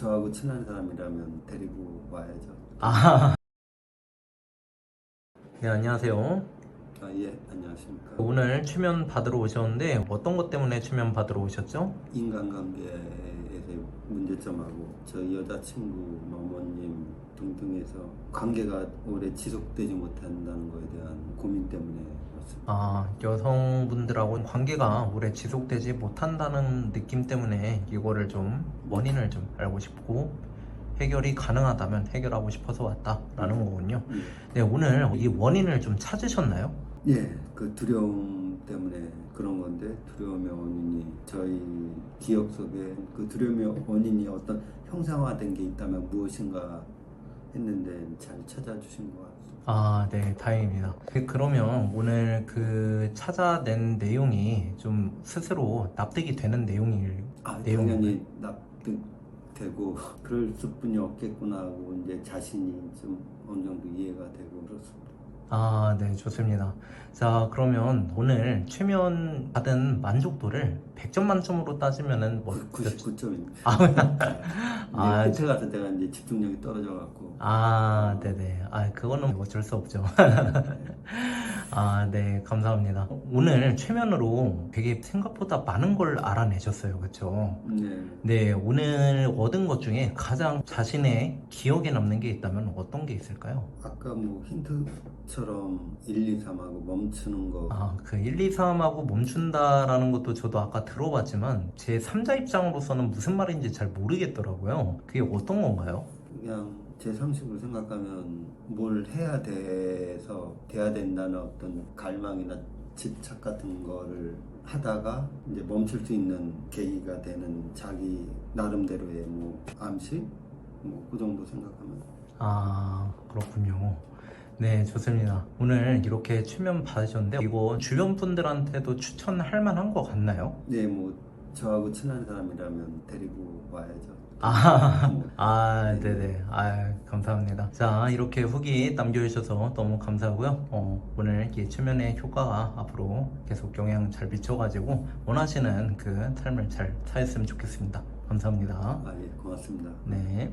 저하고 친한 사람이라면 데리고 와야죠. 아. 네, 안녕하세요. 아, 예, 안녕하십니까. 오늘 최면 받으러 오셨는데 어떤 것 때문에 최면 받으러 오셨죠? 인간관계에 서의 문제점하고 저희 여자친구, 어머님 등등에서 관계가 오래 지속되지 못한다는 것에 대한 고민 때문에. 아, 여성분들하고 관계가 오래 지속되지 못한다는 느낌 때문에 이거를 좀 원인을 좀 알고 싶고 해결이 가능하다면 해결하고 싶어서 왔다라는 거군요. 예. 네, 오늘 이 원인을 좀 찾으셨나요? 예, 그 두려움 때문에 그런 건데 두려움의 원인이 저희 기억 속에 그 두려움의 원인이 어떤 형상화된 게 있다면 무엇인가 했는데 잘 찾아주신 것 같습니다. 아, 네, 다행입니다. 그- 그러면 오늘 그 찾아낸 내용이 좀 스스로 납득이 되는 내용일 아, 내용. 당연히 납득 되고 그럴 수뿐이 없겠구나 하고 이제 자신이 좀 어느 정도 이해가 되고 그렇습니다. 아, 네, 좋습니다. 자, 그러면 오늘 최면 받은 만족도를 100점 만점으로 따지면은 뭐, 몇- 99점입니다. 아, 아, 이제 끝에 가서 내가 이제 집중력이 떨어져 갖고 아, 네네. 아, 그거는 어쩔 수 없죠. 아, 네, 감사합니다. 오늘 최면으로 되게 생각보다 많은 걸 알아내셨어요. 그쵸? 네. 네, 오늘 얻은 것 중에 가장 자신의 기억에 남는 게 있다면 어떤 게 있을까요? 아까 뭐 힌트처럼 1, 2, 3하고 멈추는 거 아, 그 1, 2, 3하고 멈춘다라는 것도 저도 아까 들어봤지만 제 3자 입장으로서는 무슨 말인지 잘 모르겠더라고요. 그게 어떤 건가요? 그냥 제 상식으로 생각하면 뭘 해야 돼서 돼야 된다는 어떤 갈망이나 집착 같은 거를 하다가 이제 멈출 수 있는 계기가 되는 자기 나름대로의 뭐 암시 뭐 그 정도 생각하면 아, 그렇군요. 네, 좋습니다. 오늘 이렇게 최면 받으셨는데 이거 주변 분들한테도 추천할 만한 것 같나요? 네뭐 저하고 친한 사람이라면 데리고 와야죠. 아, 뭐 아, 네네. 아, 감사합니다. 자, 이렇게 후기 남겨주셔서 너무 감사하고요. 어, 오늘 이 최면의 효과가 앞으로 계속 영향 잘 미쳐가지고 원하시는 그 삶을 잘 사셨으면 좋겠습니다. 감사합니다. 아, 예, 고맙습니다. 네.